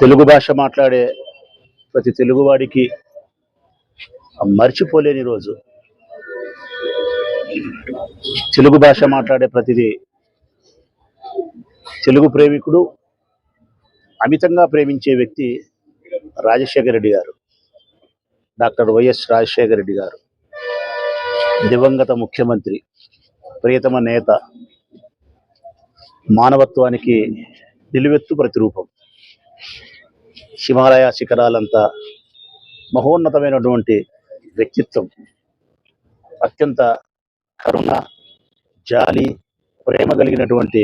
తెలుగు భాష మాట్లాడే ప్రతి తెలుగువాడికి మర్చిపోలేని రోజు. తెలుగు భాష మాట్లాడే ప్రతిదీ తెలుగు ప్రేమికుడు అమితంగా ప్రేమించే వ్యక్తి రాజశేఖర రెడ్డి గారు. డాక్టర్ వైఎస్ రాజశేఖర రెడ్డి గారు. దివంగత ముఖ్యమంత్రి ప్రియతమ నేత మానవత్వానికి నిలువెత్తు ప్రతిరూపం. హిమాలయ శిఖరాలంతా మహోన్నతమైనటువంటి వ్యక్తిత్వం. అత్యంత కరుణ జాలి ప్రేమ కలిగినటువంటి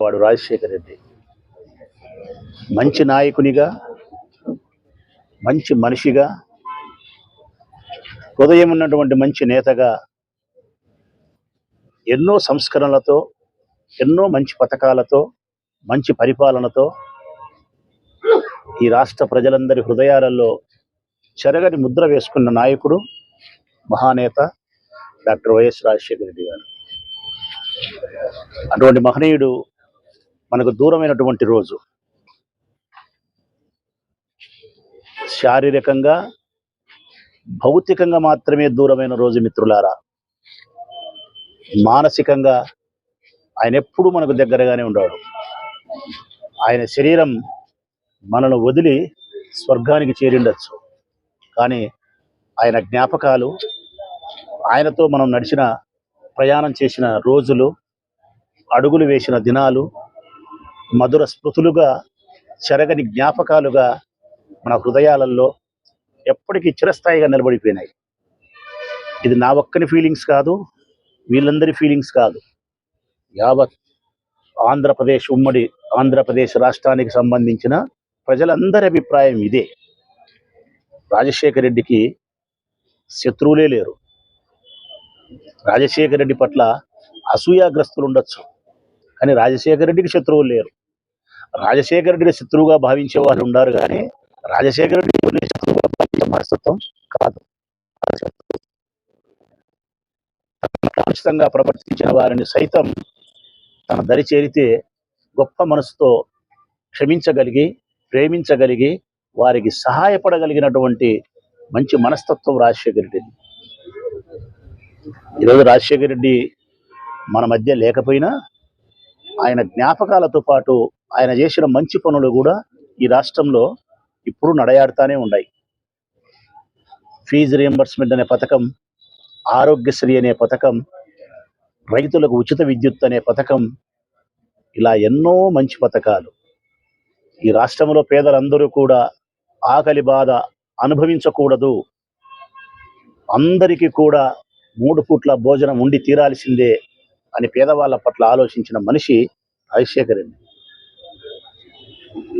వాడు రాజశేఖర్ రెడ్డి. మంచి నాయకునిగా మంచి మనిషిగా హృదయం ఉన్నటువంటి మంచి నేతగా ఎన్నో సంస్కరణలతో ఎన్నో మంచి పథకాలతో మంచి పరిపాలనతో ఈ రాష్ట్ర ప్రజలందరి హృదయాలలో చెరగని ముద్ర వేసుకున్న నాయకుడు మహానేత డాక్టర్ వైఎస్ రాజశేఖర రెడ్డి గారు. అటువంటి మహనీయుడు మనకు దూరమైనటువంటి రోజు. శారీరకంగా భౌతికంగా మాత్రమే దూరమైన రోజు మిత్రులారా. మానసికంగా ఆయన ఎప్పుడూ మనకు దగ్గరగానే ఉన్నాడు ఆయన శరీరం మనను వదిలి స్వర్గానికి చేరిండొచ్చు. కానీ ఆయన జ్ఞాపకాలు ఆయనతో మనం నడిచిన ప్రయాణం చేసిన రోజులు అడుగులు వేసిన దినాలు మధుర స్మృతులుగా చెరగని జ్ఞాపకాలుగా మన హృదయాలలో ఎప్పటికీ చిరస్థాయిగా నిలబడిపోయినాయి. ఇది నా ఒక్కని ఫీలింగ్స్ కాదు వీళ్ళందరి ఫీలింగ్స్ కాదు. యావత్ ఆంధ్రప్రదేశ్ ఉమ్మడి ఆంధ్రప్రదేశ్ రాష్ట్రానికి సంబంధించిన ప్రజలందరి అభిప్రాయం ఇదే. రాజశేఖర రెడ్డికి శత్రువులే లేరు. రాజశేఖర రెడ్డి పట్ల అసూయాగ్రస్తులు ఉండొచ్చు. కానీ రాజశేఖర రెడ్డికి శత్రువులు లేరు. రాజశేఖర రెడ్డిని శత్రువుగా భావించే వాళ్ళు ఉన్నారు కానీ రాజశేఖర రెడ్డి శత్రువుగా భావించే మనస్తత్వం కాదు. ఖచ్చితంగా ప్రవర్తించిన వారిని సైతం తన దరి చేరితే గొప్ప మనసుతో క్షమించగలిగి ప్రేమించగలిగి వారికి సహాయపడగలిగినటువంటి మంచి మనస్తత్వం రాజశేఖర రెడ్డి. ఈరోజు రాజశేఖర రెడ్డి మన మధ్య లేకపోయినా ఆయన జ్ఞాపకాలతో పాటు ఆయన చేసిన మంచి పనులు కూడా ఈ రాష్ట్రంలో ఇప్పుడు నడయాడుతానే ఉన్నాయి. ఫీజు రియంబర్స్మెంట్ అనే పథకం ఆరోగ్యశ్రీ అనే పథకం రైతులకు ఉచిత విద్యుత్ అనే పథకం ఇలా ఎన్నో మంచి పథకాలు. ఈ రాష్ట్రంలో పేదలందరూ కూడా ఆకలి బాధ అనుభవించకూడదు. అందరికీ కూడా మూడు పూట్ల భోజనం ఉండి తీరాల్సిందే అని పేదవాళ్ళ పట్ల ఆలోచించిన మనిషి రాజశేఖర్ రెడ్డి.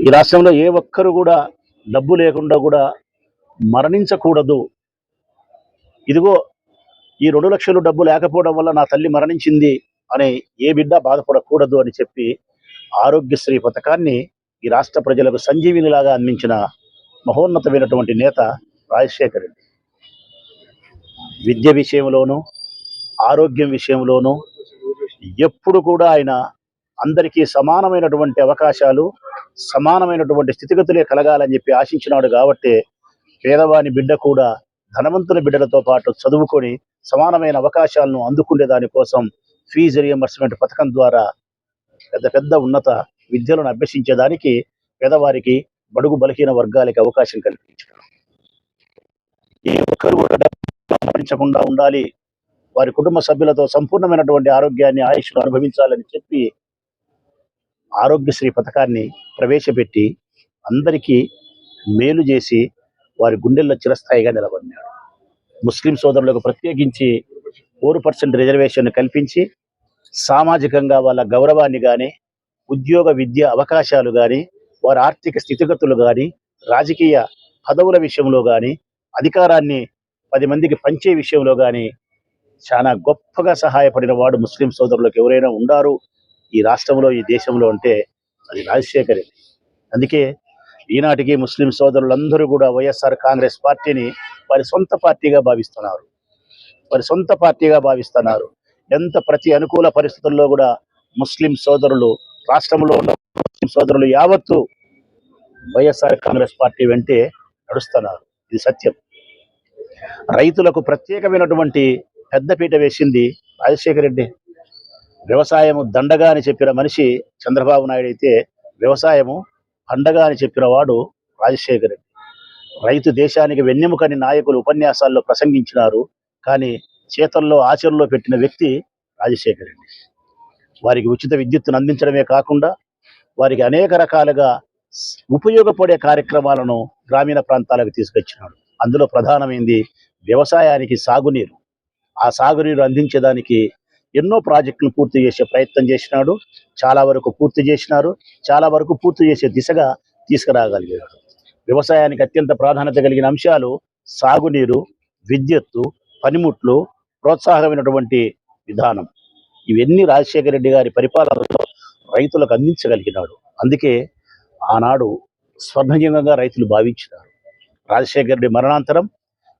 ఈ రాష్ట్రంలో ఏ ఒక్కరు కూడా డబ్బు లేకుండా కూడా మరణించకూడదు. ఇదిగో ఈ రెండు లక్షలు డబ్బు లేకపోవడం వల్ల నా తల్లి మరణించింది అని ఏ బిడ్డ బాధపడకూడదు అని చెప్పి ఆరోగ్యశ్రీ పథకాన్ని ఈ రాష్ట్ర ప్రజలకు సంజీవినిలాగా అందించిన మహోన్నతమైనటువంటి నేత రాజశేఖర్ రెడ్డి. విద్య విషయంలోనూ ఆరోగ్యం విషయంలోనూ ఎప్పుడు కూడా ఆయన అందరికీ సమానమైనటువంటి అవకాశాలు సమానమైనటువంటి స్థితిగతులే కలగాలని చెప్పి ఆశించినాడు కాబట్టి పేదవాని బిడ్డ కూడా ధనవంతుని బిడ్డలతో పాటు చదువుకొని సమానమైన అవకాశాలను అందుకునే దానికోసం ఫీజు రియంబర్స్మెంట్ పథకం ద్వారా పెద్ద పెద్ద ఉన్నత విద్యలను అభ్యసించేదానికి పేదవారికి బడుగు బలహీన వర్గాలకి అవకాశం కల్పించారు ఏ ఒక్కరు కూడా ఉండాలి. వారి కుటుంబ సభ్యులతో సంపూర్ణమైనటువంటి ఆరోగ్యాన్ని ఆయుష్ను అనుభవించాలని చెప్పి ఆరోగ్యశ్రీ పథకాన్ని ప్రవేశపెట్టి అందరికీ మేలు చేసి వారి గుండెల్లో చిరస్థాయిగా నిలబడినాడు ముస్లిం సోదరులకు ప్రత్యేకించి ఫోర్ పర్సెంట్ రిజర్వేషన్ కల్పించి సామాజికంగా వాళ్ళ గౌరవాన్ని కానీ ఉద్యోగ విద్య అవకాశాలు కానీ వారి ఆర్థిక స్థితిగతులు కానీ రాజకీయ పదవుల విషయంలో కానీ అధికారాన్ని పది మందికి పంచే విషయంలో కానీ చాలా గొప్పగా సహాయపడిన వాడు ముస్లిం సోదరులకు ఎవరైనా ఉండారు ఈ రాష్ట్రంలో ఈ దేశంలో అంటే అది రాజశేఖర్. అందుకే ఈనాటికి ముస్లిం సోదరులందరూ కూడా వైఎస్ఆర్ కాంగ్రెస్ పార్టీని వారి సొంత పార్టీగా భావిస్తున్నారు. వారి సొంత పార్టీగా భావిస్తున్నారు. ఎంత ప్రతి అనుకూల పరిస్థితుల్లో కూడా ముస్లిం సోదరులు రాష్ట్రంలో ఉన్న ముస్లిం సోదరులు యావత్తు వైఎస్ఆర్ కాంగ్రెస్ పార్టీ వెంటే నడుస్తున్నారు. ఇది సత్యం. రైతులకు ప్రత్యేకమైనటువంటి పెద్దపీట వేసింది రాజశేఖర రెడ్డి. వ్యవసాయము దండగా అని చెప్పిన మనిషి చంద్రబాబు నాయుడు అయితే వ్యవసాయము పండగ అని చెప్పిన వాడు రాజశేఖర రెడ్డి. రైతు దేశానికి వెన్నెముకని నాయకులు ఉపన్యాసాల్లో ప్రసంగించినారు. కానీ చేతల్లో ఆచరణలో పెట్టిన వ్యక్తి రాజశేఖర రెడ్డి. వారికి ఉచిత విద్యుత్తును అందించడమే కాకుండా వారికి అనేక రకాలుగా ఉపయోగపడే కార్యక్రమాలను గ్రామీణ ప్రాంతాలకు తీసుకొచ్చినాడు. అందులో ప్రధానమైంది వ్యవసాయానికి సాగునీరు. ఆ సాగునీరు అందించేదానికి ఎన్నో ప్రాజెక్టులు పూర్తి చేసే ప్రయత్నం చేసినాడు. చాలా వరకు పూర్తి చేసినారు. చాలా వరకు పూర్తి చేసే దిశగా తీసుకురాగలిగాడు. వ్యవసాయానికి అత్యంత ప్రాధాన్యత కలిగిన అంశాలు సాగునీరు విద్యుత్తు పనిముట్లు ప్రోత్సాహమైనటువంటి విధానం. ఇవన్నీ రాజశేఖర రెడ్డి గారి పరిపాలనలో రైతులకు అందించగలిగినాడు. అందుకే ఆనాడు స్వర్ణయుగంగా రైతులు భావించినారు. రాజశేఖర రెడ్డి మరణాంతరం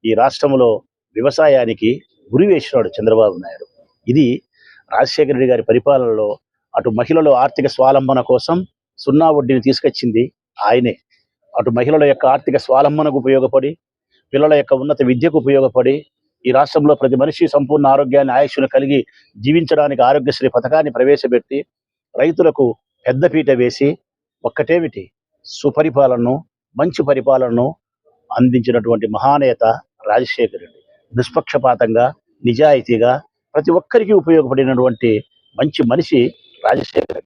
ఈ రాష్ట్రంలో వ్యవసాయానికి గురి వేసినాడు చంద్రబాబు నాయుడు. ఇది రాజశేఖర రెడ్డి గారి పరిపాలనలో అటు మహిళల ఆర్థిక స్వాలంబన కోసం సున్నా వడ్డీని తీసుకొచ్చింది ఆయనే. అటు మహిళల యొక్క ఆర్థిక స్వాలంబనకు ఉపయోగపడి పిల్లల యొక్క ఉన్నత విద్యకు ఉపయోగపడి ఈ రాష్ట్రంలో ప్రతి మనిషి సంపూర్ణ ఆరోగ్యాన్ని ఆయుష్ను కలిగి జీవించడానికి ఆరోగ్యశ్రీ పథకాన్ని ప్రవేశపెట్టి రైతులకు పెద్దపీట వేసి ఒక్కటేమిటి? సుపరిపాలనను మంచి పరిపాలనను అందించినటువంటి మహానేత రాజశేఖర రెడ్డి. నిష్పక్షపాతంగా నిజాయితీగా ప్రతి ఒక్కరికి ఉపయోగపడినటువంటి మంచి మనిషి రాజశేఖర్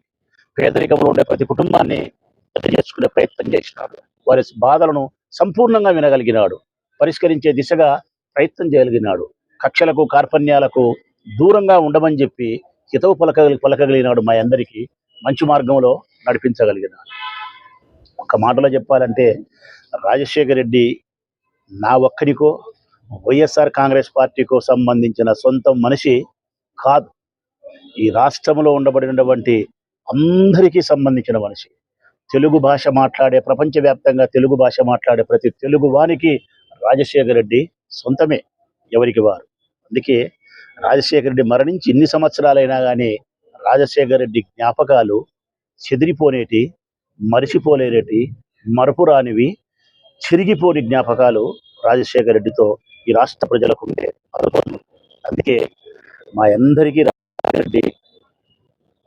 పేదరికంలో ఉండే ప్రతి కుటుంబాన్ని చేసుకునే ప్రయత్నం చేసినాడు. వారి బాధలను సంపూర్ణంగా వినగలిగినాడు. పరిష్కరించే దిశగా ప్రయత్నం చేయగలిగినాడు. కక్షలకు కార్పణ్యాలకు దూరంగా ఉండమని చెప్పి హితవు పలక పలకగలిగినాడు మా అందరికీ. మంచి మార్గంలో నడిపించగలిగినాడు. ఒక మాటలో చెప్పాలంటే రాజశేఖర రెడ్డి నా ఒక్కడికో వైఎస్ఆర్ కాంగ్రెస్ పార్టీకు సంబంధించిన సొంత మనిషి కాదు. ఈ రాష్ట్రంలో ఉండబడినటువంటి అందరికీ సంబంధించిన మనిషి. తెలుగు భాష మాట్లాడే ప్రపంచవ్యాప్తంగా తెలుగు భాష మాట్లాడే ప్రతి తెలుగు వానికి రాజశేఖర రెడ్డి సొంతమే ఎవరికి వారు. అందుకే రాజశేఖర రెడ్డి మరణించి ఇన్ని సంవత్సరాలైనా కానీ రాజశేఖర రెడ్డి జ్ఞాపకాలు చెదిరిపోనేటి మరిచిపోలేనేటి మరపురానివి చిరిగిపోని జ్ఞాపకాలు రాజశేఖర రెడ్డితో ఈ రాష్ట్ర ప్రజలకు ఉండే అనుభవం అందుకే మా అందరికీ రెడ్డి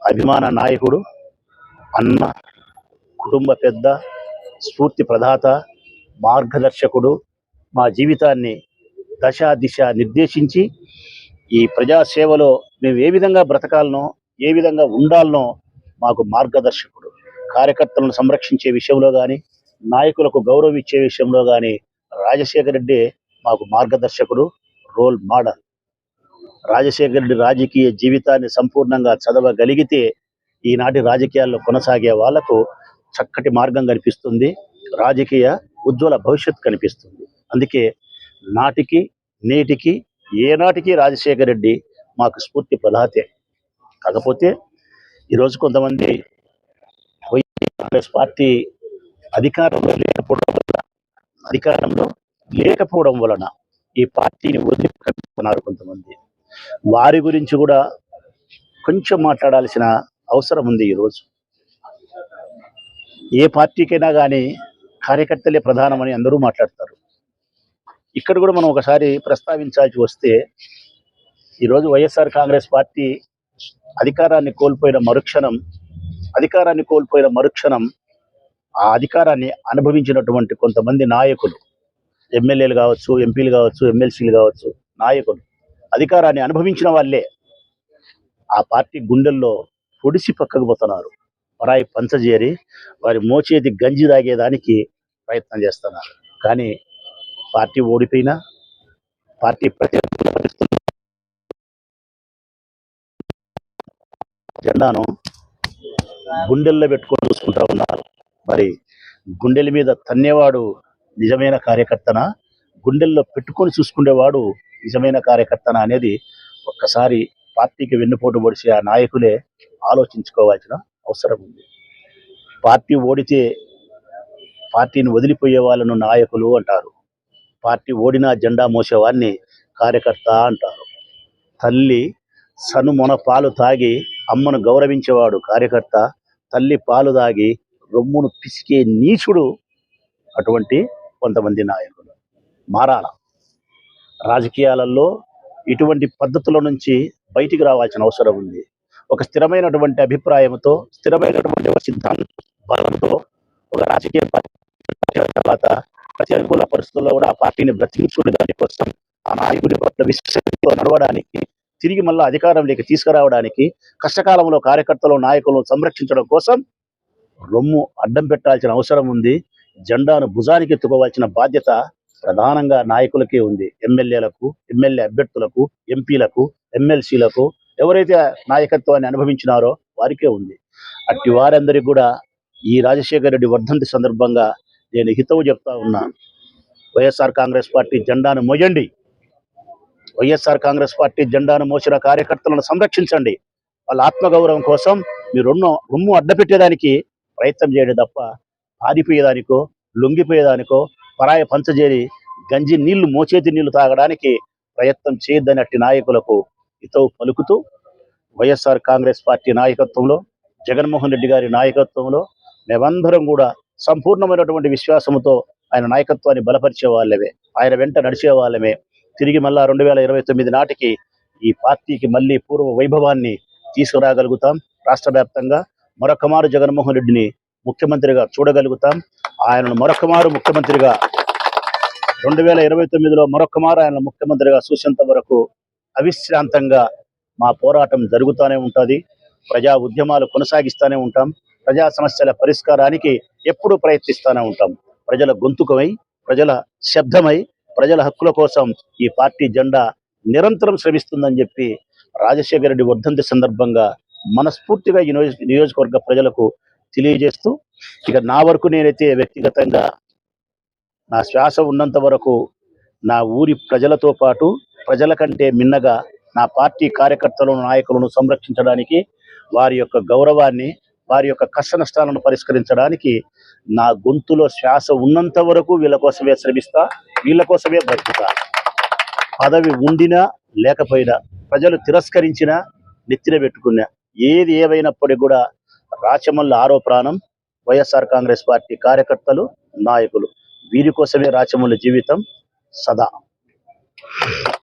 అభిమాన నాయకుడు అన్న కుటుంబ పెద్ద స్ఫూర్తి ప్రదాత మార్గదర్శకుడు మా జీవితాన్ని దశ దిశ నిర్దేశించి ఈ ప్రజాసేవలో మేము ఏ విధంగా బ్రతకాలనో ఏ విధంగా ఉండాలనో మాకు మార్గదర్శకుడు. కార్యకర్తలను సంరక్షించే విషయంలో కానీ నాయకులకు గౌరవం ఇచ్చే విషయంలో కానీ రాజశేఖర రెడ్డి మాకు మార్గదర్శకుడు రోల్ మోడల్. రాజశేఖర రెడ్డి రాజకీయ జీవితాన్ని సంపూర్ణంగా చదవగలిగితే ఈనాటి రాజకీయాల్లో కొనసాగే వాళ్ళకు చక్కటి మార్గం కనిపిస్తుంది రాజకీయ ఉజ్వల భవిష్యత్తు కనిపిస్తుంది. అందుకే నాటికి నేటికి ఏనాటికి రాజశేఖర రెడ్డి మాకు స్ఫూర్తి ప్రదాతే. కాకపోతే ఈరోజు కొంతమంది కాంగ్రెస్ పార్టీ అధికారంలో లేనప్పుడు అధికారంలో లేకపోవడం వలన ఈ పార్టీని వదిలిపెట్టుకున్నారు కొంతమంది. వారి గురించి కూడా కొంచెం మాట్లాడాల్సిన అవసరం ఉంది ఈరోజు. ఏ పార్టీకైనా కానీ కార్యకర్తలే ప్రధానమని అందరూ మాట్లాడతారు. ఇక్కడ కూడా మనం ఒకసారి ప్రస్తావించాల్సి వస్తే ఈరోజు వైఎస్ఆర్ కాంగ్రెస్ పార్టీ అధికారాన్ని కోల్పోయిన మరుక్షణం అధికారాన్ని కోల్పోయిన మరుక్షణం ఆ అధికారాన్ని అనుభవించినటువంటి కొంతమంది నాయకులు ఎమ్మెల్యేలు కావచ్చు ఎంపీలు కావచ్చు ఎమ్మెల్సీలు కావచ్చు నాయకులు అధికారాన్ని అనుభవించిన వాళ్ళే. ఆ పార్టీ గుండెల్లో పొడిసి పక్కకు పోతున్నారు. పరాయి పంచజేరి వారి మోచేతి గంజి తాగేదానికి ప్రయత్నం చేస్తున్నారు. కానీ పార్టీ ఓడిపోయినా పార్టీ ప్రతిపక్ష జెండాను గుండెల్లో పెట్టుకొని చూసుకుంటా ఉన్నారు. మరి గుండెల మీద తన్నేవాడు నిజమైన కార్యకర్తన? గుండెల్లో పెట్టుకొని చూసుకునేవాడు నిజమైన కార్యకర్తన అనేది ఒక్కసారి పార్టీకి వెన్నుపోటు పొడిచే ఆ నాయకులే ఆలోచించుకోవాల్సిన అవసరం ఉంది. పార్టీ ఓడితే పార్టీని వదిలిపోయే వాళ్ళను నాయకులు అంటారు. పార్టీ ఓడినా జెండా మోసేవాడిని కార్యకర్త అంటారు. తల్లి సను మొన పాలు తాగి అమ్మను గౌరవించేవాడు కార్యకర్త. తల్లి పాలు తాగి రొమ్మును పిసికే నీచుడు అటువంటి కొంతమంది నాయకులు మారాల. రాజకీయాలలో ఇటువంటి పద్ధతుల నుంచి బయటికి రావాల్సిన అవసరం ఉంది. ఒక స్థిరమైనటువంటి అభిప్రాయంతో స్థిరమైనటువంటి ఒక సిద్ధాంత బలంతో ఒక రాజకీయ పార్టీ తర్వాత ప్రతి అనుకూల పరిస్థితుల్లో కూడా ఆ పార్టీని బ్రతికించుకునే దానికోసం ఆ నాయకుడి పట్ల విశ్వసనీయతతో నడవడానికి తిరిగి మళ్ళీ అధికారంలోకి తీసుకురావడానికి కష్టకాలంలో కార్యకర్తలు నాయకులను సంరక్షించడం కోసం రొమ్ము అడ్డం పెట్టాల్సిన అవసరం ఉంది. జెండాను భుజానికి ఎత్తుకోవాల్సిన బాధ్యత ప్రధానంగా నాయకులకే ఉంది. ఎమ్మెల్యేలకు ఎమ్మెల్యే అభ్యర్థులకు ఎంపీలకు ఎమ్మెల్సీలకు ఎవరైతే నాయకత్వాన్ని అనుభవించినారో వారికే ఉంది. అట్టి వారందరికీ కూడా ఈ రాజశేఖర రెడ్డి వర్ధంతి సందర్భంగా నేను హితవు చెప్తా ఉన్నా. వైఎస్ఆర్ కాంగ్రెస్ పార్టీ జెండాను మోయండి. వైఎస్ఆర్ కాంగ్రెస్ పార్టీ జెండాను మోసిన కార్యకర్తలను సంరక్షించండి. వాళ్ళ ఆత్మగౌరవం కోసం మీరు రొమ్ము రుమ్ము అడ్డపెట్టేదానికి ప్రయత్నం చేయడం తప్ప పారిపోయేదానికో లొంగిపోయేదానికో పరాయ పంచజేరి గంజి నీళ్ళు మోచేతి నీళ్ళు తాగడానికి ప్రయత్నం చేయొద్దనట్టి నాయకులకు హితవు పలుకుతూ వైఎస్ఆర్ కాంగ్రెస్ పార్టీ నాయకత్వంలో జగన్మోహన్ రెడ్డి గారి నాయకత్వంలో మేమందరం కూడా సంపూర్ణమైనటువంటి విశ్వాసంతో ఆయన నాయకత్వాన్ని బలపరిచే వాళ్ళమే. ఆయన వెంట నడిచే వాళ్ళమే. తిరిగి మళ్ళా రెండు వేల ఇరవై తొమ్మిది నాటికి ఈ పార్టీకి మళ్ళీ పూర్వ వైభవాన్ని తీసుకురాగలుగుతాం. రాష్ట్ర వ్యాప్తంగా మరొక మారు జగన్మోహన్ రెడ్డిని ముఖ్యమంత్రిగా చూడగలుగుతాం. ఆయనను మరొకమారు ముఖ్యమంత్రిగా రెండు వేల ఇరవై తొమ్మిదిలో మరొక మారు ఆయన ముఖ్యమంత్రిగా చూసేంత వరకు అవిశ్రాంతంగా మా పోరాటం జరుగుతూనే ఉంటుంది. ప్రజా ఉద్యమాలు కొనసాగిస్తూనే ఉంటాం. ప్రజా సమస్యల పరిష్కారానికి ఎప్పుడూ ప్రయత్నిస్తూనే ఉంటాం. ప్రజల గొంతుకమై ప్రజల శబ్దమై ప్రజల హక్కుల కోసం ఈ పార్టీ జెండా నిరంతరం శ్రమిస్తుందని చెప్పి రాజశేఖర రెడ్డి వర్ధంతి సందర్భంగా మనస్ఫూర్తిగా ఈ నియోజకవర్గ ప్రజలకు తెలియజేస్తూ ఇక నా వరకు నేనైతే వ్యక్తిగతంగా నా శ్వాస ఉన్నంత వరకు నా ఊరి ప్రజలతో పాటు ప్రజల కంటే మిన్నగా నా పార్టీ కార్యకర్తలను నాయకులను సంరక్షించడానికి వారి యొక్క గౌరవాన్ని వారి యొక్క కష్ట నష్టాలను పరిష్కరించడానికి నా గొంతులో శ్వాస ఉన్నంత వరకు వీళ్ళ కోసమే శ్రమిస్తా వీళ్ళ కోసమే బ్రతుకుతా పదవి ఉండినా లేకపోయినా ప్రజలు తిరస్కరించినా నెత్తిన పెట్టుకున్నా ఏది ఏవైనప్పటికీ కూడా రాచమల్ల ఆరో ప్రాణం వైఎస్ఆర్ కాంగ్రెస్ పార్టీ కార్యకర్తలు నాయకులు. వీరి కోసమే రాచమల్లి జీవితం సదా.